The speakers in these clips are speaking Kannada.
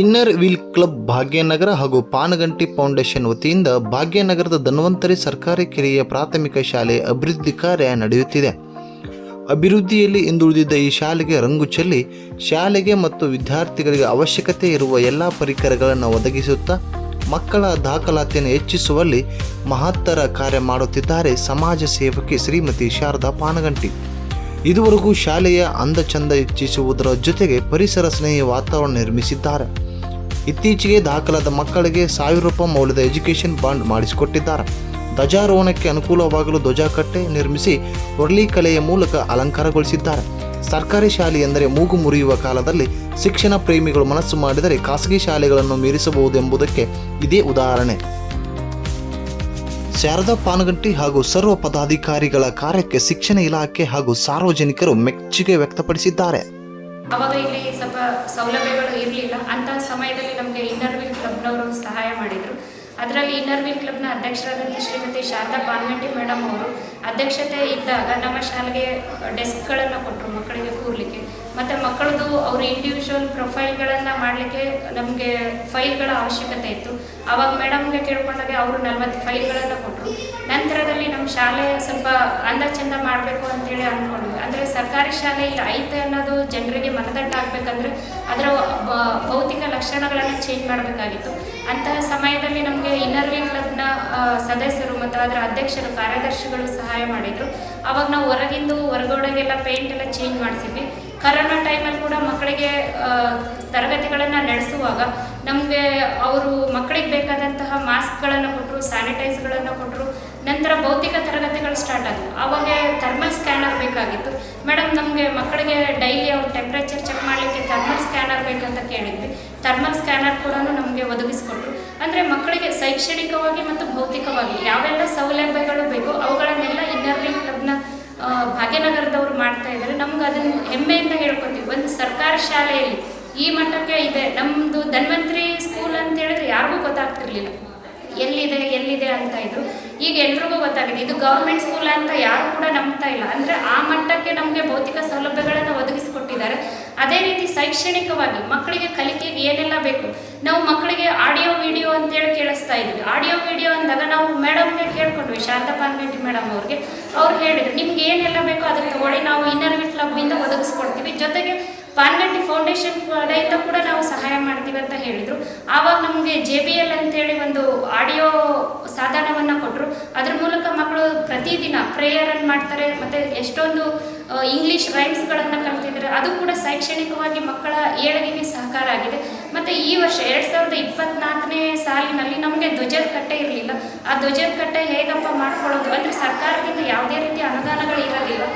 ಇನ್ನರ್ ವೀಲ್ ಕ್ಲಬ್ ಭಾಗ್ಯನಗರ ಹಾಗೂ ಪಾನಗಂಟಿ ಫೌಂಡೇಶನ್ ವತಿಯಿಂದ ಭಾಗ್ಯನಗರದ ಧನ್ವಂತರಿ ಸರ್ಕಾರಿ ಕಿರಿಯ ಪ್ರಾಥಮಿಕ ಶಾಲೆ ಅಭಿವೃದ್ಧಿ ಕಾರ್ಯ ನಡೆಯುತ್ತಿದೆ. ಅಭಿವೃದ್ಧಿಯಲ್ಲಿ ಹಿಂದುಳಿದಿದ್ದ ಈ ಶಾಲೆಗೆ ರಂಗು ಚೆಲ್ಲಿ, ಶಾಲೆಗೆ ಮತ್ತು ವಿದ್ಯಾರ್ಥಿಗಳಿಗೆ ಅವಶ್ಯಕತೆ ಇರುವ ಎಲ್ಲ ಪರಿಕರಗಳನ್ನು ಒದಗಿಸುತ್ತಾ, ಮಕ್ಕಳ ದಾಖಲಾತಿಯನ್ನು ಹೆಚ್ಚಿಸುವಲ್ಲಿ ಮಹತ್ತರ ಕಾರ್ಯ ಮಾಡುತ್ತಿದ್ದಾರೆ ಸಮಾಜ ಸೇವಕಿ ಶ್ರೀಮತಿ ಶಾರದಾ ಪಾನಗಂಟಿ. ಇದುವರೆಗೂ ಶಾಲೆಯ ಅಂದ ಚಂದ ಹೆಚ್ಚಿಸುವುದರ ಜೊತೆಗೆ ಪರಿಸರ ಸ್ನೇಹಿ ವಾತಾವರಣ ನಿರ್ಮಿಸಿದ್ದಾರೆ. ಇತ್ತೀಚೆಗೆ ದಾಖಲಾದ ಮಕ್ಕಳಿಗೆ ಸಾವಿರ ರೂಪಾಯಿ ಮೌಲ್ಯದ ಎಜುಕೇಷನ್ ಬಾಂಡ್ ಮಾಡಿಸಿಕೊಟ್ಟಿದ್ದಾರೆ. ಧ್ವಜಾರೋಹಣಕ್ಕೆ ಅನುಕೂಲವಾಗಲು ಧ್ವಜಕಟ್ಟೆ ನಿರ್ಮಿಸಿ ಒರ್ಲಿ ಕಲೆಯ ಮೂಲಕ ಅಲಂಕಾರಗೊಳಿಸಿದ್ದಾರೆ. ಸರ್ಕಾರಿ ಶಾಲೆ ಎಂದರೆ ಮೂಗು ಮುರಿಯುವ ಕಾಲದಲ್ಲಿ ಶಿಕ್ಷಣ ಪ್ರೇಮಿಗಳು ಮನಸ್ಸು ಮಾಡಿದರೆ ಖಾಸಗಿ ಶಾಲೆಗಳನ್ನು ಮೀರಿಸಬಹುದು ಎಂಬುದಕ್ಕೆ ಇದೇ ಉದಾಹರಣೆ. ಶಾರದಾ ಪಾನಗಂಟಿ ಹಾಗೂ ಸರ್ವ ಪದಾಧಿಕಾರಿಗಳ ಕಾರ್ಯಕ್ಕೆ ಶಿಕ್ಷಣ ಇಲಾಖೆ ಹಾಗೂ ಸಾರ್ವಜನಿಕರು ಮೆಚ್ಚುಗೆ ವ್ಯಕ್ತಪಡಿಸಿದ್ದಾರೆ. ಅವಾಗ ಇಲ್ಲಿ ಸ್ವಲ್ಪ ಸೌಲಭ್ಯಗಳು ಇರಲಿಲ್ಲ. ಅಂತಹ ಸಮಯದಲ್ಲಿ ನಮಗೆ ಇನ್ನರ್ವಿಲ್ ಕ್ಲಬ್ನವರು ಸಹಾಯ ಮಾಡಿದರು. ಅದರಲ್ಲಿ ಇನ್ನರ್ ವೀಲ್ ಕ್ಲಬ್ನ ಅಧ್ಯಕ್ಷರಾದಂಥ ಶ್ರೀಮತಿ ಶಾರದಾ ಪಾನ್ಗಂಟಿ ಮೇಡಮ್ ಅವರು ಅಧ್ಯಕ್ಷತೆ ಇದ್ದಾಗ ನಮ್ಮ ಶಾಲೆಗೆ ಡೆಸ್ಕ್ಗಳನ್ನು ಕೊಟ್ಟರು ಮಕ್ಕಳಿಗೆ ಕೂರಲಿಕ್ಕೆ. ಮತ್ತು ಮಕ್ಕಳದು ಅವ್ರ ಇಂಡಿವಿಜುವಲ್ ಪ್ರೊಫೈಲ್ಗಳನ್ನು ಮಾಡಲಿಕ್ಕೆ ನಮಗೆ ಫೈಲ್ಗಳ ಅವಶ್ಯಕತೆ ಇತ್ತು. ಆವಾಗ ಮೇಡಮ್ಗೆ ಕೇಳ್ಕೊಂಡಾಗ ಅವರು ನಲ್ವತ್ತು ಫೈಲ್ಗಳನ್ನು ಕೊಟ್ಟರು ನಂತರದಲ್ಲಿ ನಮ್ಮ ಶಾಲೆ ಸ್ವಲ್ಪ ಅಂದ ಚಂದ ಮಾಡಬೇಕು ಅಂತೇಳಿ ಅಂದ್ಕೊಂಡ್ವಿ. ಅಂದರೆ ಸರ್ಕಾರಿ ಶಾಲೆ ಇಲ್ಲಿ ಐತೆ ಅನ್ನೋದು ಜನರಿಗೆ ಮನದಟ್ಟಾಗಬೇಕಂದ್ರೆ ಅದರ ಭೌತಿಕ ಲಕ್ಷಣಗಳನ್ನು ಚೇಂಜ್ ಮಾಡಬೇಕಾಗಿತ್ತು. ಅಂತಹ ಸಮಯದಲ್ಲಿ ನಮಗೆ ಇನ್ನರ್ ವೀಲ್ ಕ್ಲಬ್ನ ಸದಸ್ಯರು ಮತ್ತು ಅದರ ಅಧ್ಯಕ್ಷರು, ಕಾರ್ಯದರ್ಶಿಗಳು ಸಹಾಯ ಮಾಡಿದರು. ಅವಾಗ ನಾವು ಹೊರಗಿಂದು ಹೊರಗಡೆಗೆಲ್ಲ ಪೇಂಟ್ ಎಲ್ಲ ಚೇಂಜ್ ಮಾಡಿಸಿದ್ವಿ. ಕರೋನಾ ಟೈಮಲ್ಲಿ ಕೂಡ ಮಕ್ಕಳಿಗೆ ತರಗತಿಗಳನ್ನು ನಡೆಸುವಾಗ ನಮಗೆ ಅವರು ಮಕ್ಕಳಿಗೆ ಬೇಕಾದಂತಹ ಮಾಸ್ಕ್ಗಳನ್ನು ಕೊಟ್ಟರು ಸ್ಯಾನಿಟೈಸ್ಗಳನ್ನು ಕೊಟ್ಟರು ನಂತರ ಭೌತಿಕ ತರಗತಿಗಳು ಸ್ಟಾರ್ಟ್ ಆದವು. ಆವಾಗ ಥರ್ಮಲ್ ಸ್ಕ್ಯಾನರ್ ಬೇಕಾಗಿತ್ತು. ಮೇಡಮ್ ನಮಗೆ ಮಕ್ಕಳಿಗೆ ಡೈಲಿ ಅವ್ರ ಟೆಂಪ್ರೇಚರ್ ಚೆಕ್ ಮಾಡಲಿಕ್ಕೆ ಥರ್ಮಲ್ ಸ್ಕ್ಯಾನರ್ ಬೇಕಂತ ಕೇಳಿದ್ವಿ. ಥರ್ಮಲ್ ಸ್ಕ್ಯಾನರ್ ಕೂಡ ನಮಗೆ ಒದಗಿಸ್ಕೊಟ್ರು. ಅಂದರೆ ಮಕ್ಕಳಿಗೆ ಶೈಕ್ಷಣಿಕವಾಗಿ ಮತ್ತು ಭೌತಿಕವಾಗಿ ಯಾವೆಲ್ಲ ಸೌಲಭ್ಯಗಳು ಬೇಕೋ ಅವುಗಳನ್ನೆಲ್ಲ ಇನ್ನರ್ ಕ್ಲಬ್ನ ಭಾಗ್ಯನಗರದವರು ಮಾಡ್ತಾ ನಮ್ಗೆ ಅದನ್ನು ಹೆಮ್ಮೆಯಿಂದ ಹೇಳ್ಕೊತೀವಿ. ಒಂದು ಸರ್ಕಾರಿ ಶಾಲೆಯಲ್ಲಿ ಈ ಮಟ್ಟಕ್ಕೆ ಇದೆ. ನಮ್ಮದು ಧನ್ವಂತರಿ ಸ್ಕೂಲ್ ಅಂತ ಹೇಳಿದ್ರೆ ಯಾರಿಗೂ ಗೊತ್ತಾಗ್ತಿರ್ಲಿಲ್ಲ. ಎಲ್ಲಿದೆ ಎಲ್ಲಿದೆ ಅಂತ ಇದ್ರು ಈಗ ಎಲ್ರಿಗೂ ಗೊತ್ತಾಗಿದೆ. ಇದು ಗೌರ್ಮೆಂಟ್ ಸ್ಕೂಲ್ ಅಂತ ಯಾರು ಕೂಡ ನಂಬ್ತಾ ಇಲ್ಲ. ಅಂದ್ರೆ ಆ ಮಟ್ಟಕ್ಕೆ ನಮಗೆ ಭೌತಿಕ ಸೌಲಭ್ಯಗಳನ್ನು ಒದಗಿಸಿಕೊಟ್ಟಿದ್ದಾರೆ. ಅದೇ ರೀತಿ ಶೈಕ್ಷಣಿಕವಾಗಿ ಮಕ್ಕಳಿಗೆ ಕಲಿಕೆಗೆ ಏನೆಲ್ಲ ಬೇಕು? ನಾವು ಮಕ್ಕಳಿಗೆ ಆಡಿಯೋ ವಿಡಿಯೋ ಇದ್ವಿ ಆಡಿಯೋ ವಿಡಿಯೋ ಅಂದಾಗ ನಾವು ಮೇಡಮ್ಗೆ ಕೇಳ್ಕೊಂಡ್ವಿ ಶಾರದಾ ಪಾನ್ಗಂಟಿ ಮೇಡಮ್ ಅವ್ರಿಗೆ. ಅವ್ರು ಹೇಳಿದ್ರು, ನಿಮ್ಗೆ ಏನೆಲ್ಲ ಬೇಕೋ ಅದಕ್ಕೆ ತಗೊಳ್ಳಿ. ನಾವು ಇನ್ನರ್ ವಿಟ್ ಕ್ಲಬ್ಬಿಂದ ಒದಗಿಸ್ಕೊಡ್ತೀವಿ. ಜೊತೆಗೆ ಪಾನ್ಗಂಟಿ ಫೌಂಡೇಶನ್ ಕಡೆಯಿಂದ ಕೂಡ ನಾವು ಸಹಾಯ ಮಾಡ್ತೀವಿ ಅಂತ ಹೇಳಿದರು. ಆವಾಗ ನಮಗೆ ಜೆ ಬಿ ಎಲ್ ಅಂತೇಳಿ ಒಂದು ಆಡಿಯೋ ಸಾಧನವನ್ನು ಕೊಟ್ಟರು ಅದ್ರ ಮೂಲಕ ಮಕ್ಕಳು ಪ್ರತಿದಿನ ಪ್ರೇಯರನ್ನು ಮಾಡ್ತಾರೆ, ಮತ್ತು ಎಷ್ಟೊಂದು ಇಂಗ್ಲೀಷ್ ರೈಮ್ಸ್ಗಳನ್ನು ಕಲ್ತಿದ್ದಾರೆ. ಅದು ಕೂಡ ಶೈಕ್ಷಣಿಕವಾಗಿ ಮಕ್ಕಳ ಏಳಿಗೆಗೆ ಸಹಕಾರ ಆಗಿದೆ. ಮತ್ತು ಈ ವರ್ಷ ಎರಡು ಸಾವಿರದ ಇಪ್ಪತ್ತ್ನಾಲ್ಕನೇ ಸಾಲಿನಲ್ಲಿ ನಮಗೆ ಧ್ವಜದ ಕಟ್ಟೆ ಇರಲಿಲ್ಲ. ಆ ಧ್ವಜದ ಕಟ್ಟೆ ಹೇಗಪ್ಪ ಮಾಡ್ಕೊಳ್ಳೋದು? ಅಂದರೆ ಸರ್ಕಾರದಿಂದ ಯಾವುದೇ ರೀತಿಯ ಅನುದಾನಗಳು ಇರೋದಿಲ್ಲ.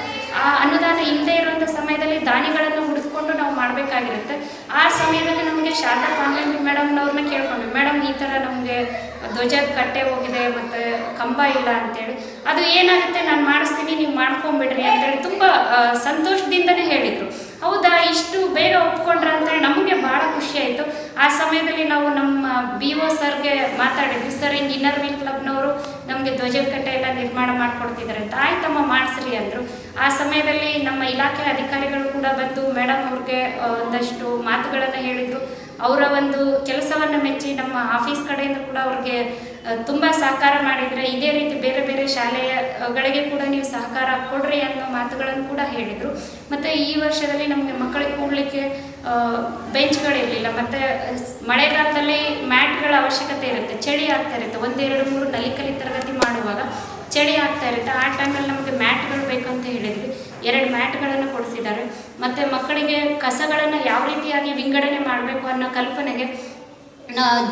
ಆ ಅನುದಾನ ಇಲ್ಲದೆ ಇರುವಂಥ ಸಮಯದಲ್ಲಿ ದಾನಿಗಳನ್ನು ಹುಡುಕಿಕೊಂಡು ನಾವು ಮಾಡಬೇಕಾಗಿರುತ್ತೆ. ಆ ಸಮಯದಲ್ಲಿ ನಮಗೆ ಶಾರದಾ ಕಾನ್ವೆಂಟ್ ಮೇಡಮ್ನವ್ರನ್ನ ಕೇಳ್ಕೊಂಡ್ವಿ. ಮೇಡಮ್, ಈ ಥರ ನಮಗೆ ಧ್ವಜದ ಕಟ್ಟೆ ಹೋಗಿದೆ ಮತ್ತು ಕಂಬ ಇಲ್ಲ ಅಂತೇಳಿ. ಅದು ಏನಾಗುತ್ತೆ? ನಾನು ಮಾಡಿಸ್ತೀನಿ, ನೀವು ಮಾಡ್ಕೊಂಬಿಡ್ರಿ ಅಂತೇಳಿ ತುಂಬ ಸಂತೋಷದಿಂದನೇ ಹೇಳಿದರು. ಹೌದಾ? ಇಷ್ಟು ಬೇಗ ಒಪ್ಕೊಂಡ್ರ? ಖುಷಿ ಆಯಿತು. ಆ ಸಮಯದಲ್ಲಿ ನಾವು ನಮ್ಮ ಬಿ ಒ ಸರ್ಗೆ ಮಾತಾಡಿದ್ವಿ. ಸರ್, ಹಿಂಗೆ ಇನ್ನರ್ ವೀಲ್ ಕ್ಲಬ್ನವರು ನಮಗೆ ಧ್ವಜದ ಕಟ್ಟೆ ಎಲ್ಲ ನಿರ್ಮಾಣ ಮಾಡಿಕೊಡ್ತಿದ್ದಾರೆ ಅಂತ. ಆಯ್ತಮ್ಮ, ಮಾಡಿಸ್ರಿ, ಅಂದರು. ಆ ಸಮಯದಲ್ಲಿ ನಮ್ಮ ಇಲಾಖೆ ಅಧಿಕಾರಿಗಳು ಕೂಡ ಬಂದು ಮೇಡಮ್ ಅವ್ರಿಗೆ ಒಂದಷ್ಟು ಮಾತುಗಳನ್ನು ಹೇಳಿದರು. ಅವರ ಒಂದು ಕೆಲಸವನ್ನು ಮೆಚ್ಚಿ ನಮ್ಮ ಆಫೀಸ್ ಕಡೆಯಿಂದ ಕೂಡ ಅವ್ರಿಗೆ ತುಂಬ ಸಹಕಾರ ಮಾಡಿದರೆ ಇದೇ ರೀತಿ ಬೇರೆ ಬೇರೆ ಶಾಲೆಯಗಳಿಗೆ ಕೂಡ ನೀವು ಸಹಕಾರ ಕೊಡ್ರಿ ಅನ್ನೋ ಮಾತುಗಳನ್ನು ಕೂಡ ಹೇಳಿದರು. ಮತ್ತು ಈ ವರ್ಷದಲ್ಲಿ ನಮಗೆ ಮಕ್ಕಳಿಗೆ ಕೂಡಲಿಕ್ಕೆ ಬೆಂಚ್ಗಳಿರಲಿಲ್ಲ ಮತ್ತು ಮಳೆಗಾಲದಲ್ಲಿ ಮ್ಯಾಟ್ಗಳ ಅವಶ್ಯಕತೆ ಇರುತ್ತೆ. ಚಳಿ ಆಗ್ತಾ ಇರುತ್ತೆ. ಒಂದೆರಡು ಮೂರು ನಲಿಕಲಿ ತರಗತಿ ಮಾಡುವಾಗ ಚಳಿ ಆಗ್ತಾ ಇರುತ್ತೆ. ಆ ಟೈಮಲ್ಲಿ ನಮಗೆ ಮ್ಯಾಟ್ಗಳು ಅಂತ ಹೇಳಿದ್ವಿ. ಎರಡು ಮ್ಯಾಟ್ಗಳನ್ನು ಕೊಡಿಸಿದ್ದಾರೆ. ಮತ್ತು ಮಕ್ಕಳಿಗೆ ಕಸಗಳನ್ನು ಯಾವ ರೀತಿಯಾಗಿ ವಿಂಗಡಣೆ ಮಾಡಬೇಕು ಅನ್ನೋ ಕಲ್ಪನೆಗೆ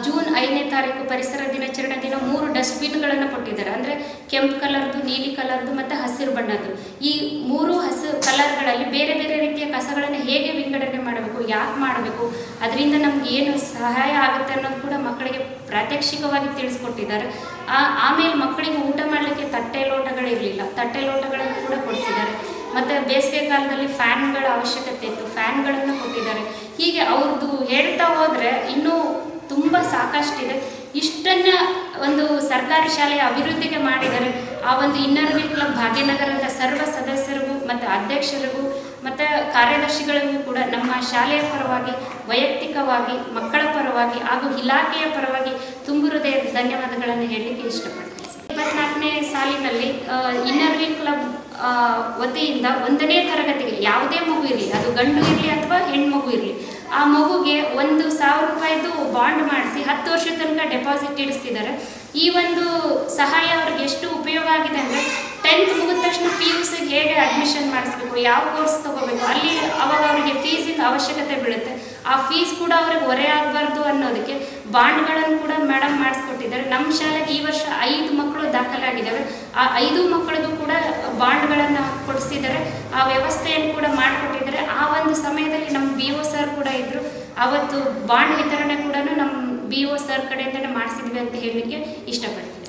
ಜೂನ್ ಐದನೇ ತಾರೀಕು ಪರಿಸರ ದಿನಾಚರಣೆ ದಿನ ಮೂರು ಡಸ್ಟ್ಬಿನ್ಗಳನ್ನು ಕೊಟ್ಟಿದ್ದಾರೆ. ಅಂದರೆ ಕೆಂಪು ಕಲರ್ದು, ನೀಲಿ ಕಲರ್ದು ಮತ್ತು ಹಸಿರು ಬಣ್ಣದ್ದು. ಈ ಮೂರು ಹಸಿರು ಕಲರ್ಗಳಲ್ಲಿ ಬೇರೆ ಬೇರೆ ರೀತಿಯ ಕಸಗಳನ್ನು ಹೇಗೆ ವಿಂಗಡಣೆ ಮಾಡಬೇಕು, ಯಾಕೆ ಮಾಡಬೇಕು, ಅದರಿಂದ ನಮ್ಗೆ ಏನು ಸಹಾಯ ಆಗುತ್ತೆ ಅನ್ನೋದು ಕೂಡ ಮಕ್ಕಳಿಗೆ ಪ್ರಾತ್ಯಕ್ಷಿಕವಾಗಿ ತಿಳಿಸ್ಕೊಟ್ಟಿದ್ದಾರೆ. ಆಮೇಲೆ ಮಕ್ಕಳಿಗೆ ಊಟ ಮಾಡಲಿಕ್ಕೆ ತಟ್ಟೆ ಲೋಟಗಳಿರಲಿಲ್ಲ ತಟ್ಟೆ ಲೋಟಗಳನ್ನು ಕೂಡ ಕೊಡಿಸಿದ್ದಾರೆ. ಮತ್ತು ಬೇಸಿಗೆ ಕಾಲದಲ್ಲಿ ಫ್ಯಾನ್ಗಳ ಅವಶ್ಯಕತೆ ಇತ್ತು. ಫ್ಯಾನ್ಗಳನ್ನು ಕೊಟ್ಟಿದ್ದಾರೆ. ಹೀಗೆ ಅವ್ರದ್ದು ಹೇಳ್ತಾ ಹೋದರೆ ಇನ್ನೂ ತುಂಬ ಸಾಕಷ್ಟಿದೆ. ಇಷ್ಟನ್ನ ಒಂದು ಸರ್ಕಾರಿ ಶಾಲೆಯ ಅಭಿವೃದ್ಧಿಗೆ ಮಾಡಿದರೆ ಆ ಒಂದು ಇನ್ನರ್ ವೀಲ್ ಕ್ಲಬ್ ಭಾಗ್ಯನಗರದ ಸರ್ವ ಸದಸ್ಯರಿಗೂ ಮತ್ತು ಅಧ್ಯಕ್ಷರಿಗೂ ಮತ್ತು ಕಾರ್ಯದರ್ಶಿಗಳಿಗೂ ಕೂಡ ನಮ್ಮ ಶಾಲೆಯ ಪರವಾಗಿ, ವೈಯಕ್ತಿಕವಾಗಿ, ಮಕ್ಕಳ ಪರವಾಗಿ ಹಾಗೂ ಇಲಾಖೆಯ ಪರವಾಗಿ ತುಂಬು ಹೃದಯದ ಧನ್ಯವಾದಗಳನ್ನು ಹೇಳಲಿಕ್ಕೆ ಇಷ್ಟಪಡ್ತೀನಿ. ಇಪ್ಪತ್ನಾಲ್ಕನೇ ಸಾಲಿನಲ್ಲಿ ಇನ್ನರ್ ವೀಲ್ ಕ್ಲಬ್ ವತಿಯಿಂದ ಒಂದನೇ ತರಗತಿಗೆ ಯಾವುದೇ ಮಗು ಇರಲಿ, ಅದು ಗಂಡು ಇರಲಿ ಅಥವಾ ಹೆಣ್ಮಗು ಇರಲಿ, ಆ ಮಗುಗೆ ಒಂದು ಸಾವಿರ ರೂಪಾಯಿದು ಬಾಂಡ್ ಮಾಡಿಸಿ ಹತ್ತು ವರ್ಷದ ತನಕ ಡೆಪಾಸಿಟ್ ಇಡಿಸ್ತಿದ್ದಾರೆ. ಈ ಒಂದು ಸಹಾಯ ಅವ್ರಿಗೆ ಎಷ್ಟು ಉಪಯೋಗ ಆಗಿದೆ ಅಂದರೆ ಟೆಂತ್ ಮುಗಿದ ತಕ್ಷಣ ಪಿ ಯು ಸಿಗೆ ಹೇಗೆ ಅಡ್ಮಿಷನ್ ಮಾಡಿಸ್ಬೇಕು? ಯಾವ ಕೋರ್ಸ್ ತಗೋಬೇಕು? ಅಲ್ಲಿ ಅವಾಗ ಅವರಿಗೆ ಫೀಸಿನ ಅವಶ್ಯಕತೆ ಬೀಳುತ್ತೆ. ಆ ಫೀಸ್ ಕೂಡ ಅವ್ರಿಗೆ ಹೊರೆ ಆಗಬಾರ್ದು ಅನ್ನೋದಕ್ಕೆ ಬಾಂಡ್ಗಳನ್ನು ಕೂಡ ಮೇಡಮ್ ಮಾಡಿಸ್ಕೊಟ್ಟಿದ್ದಾರೆ. ನಮ್ಮ ಶಾಲೆಗೆ ಈ ವರ್ಷ ಐದು ಮಕ್ಕಳು ದಾಖಲಾಗಿದ್ದಾವೆ. ಆ ಐದು ಮಕ್ಕಳಿಗೂ ಕೂಡ ಬಾಂಡ್ಗಳನ್ನು ಕೊಡಿಸಿದ್ದಾರೆ. ಆ ವ್ಯವಸ್ಥೆಯನ್ನು ಕೂಡ ಮಾಡಿಕೊಟ್ಟಿದ್ದಾರೆ. ಆ ಒಂದು ಸಮಯದಲ್ಲಿ ನಮ್ಮ ಬಿ ಒ ಸರ್ ಕೂಡ ಇದ್ದರು ಆವತ್ತು ಬಾಂಡ್ ವಿತರಣೆ ಕೂಡ ನಮ್ಮ ಬಿ ಒ ಸರ್ ಕಡೆಯಿಂದನೇ ಮಾಡಿಸಿದ್ವಿ ಅಂತ ಹೇಳಲಿಕ್ಕೆ ಇಷ್ಟಪಡ್ತೀನಿ.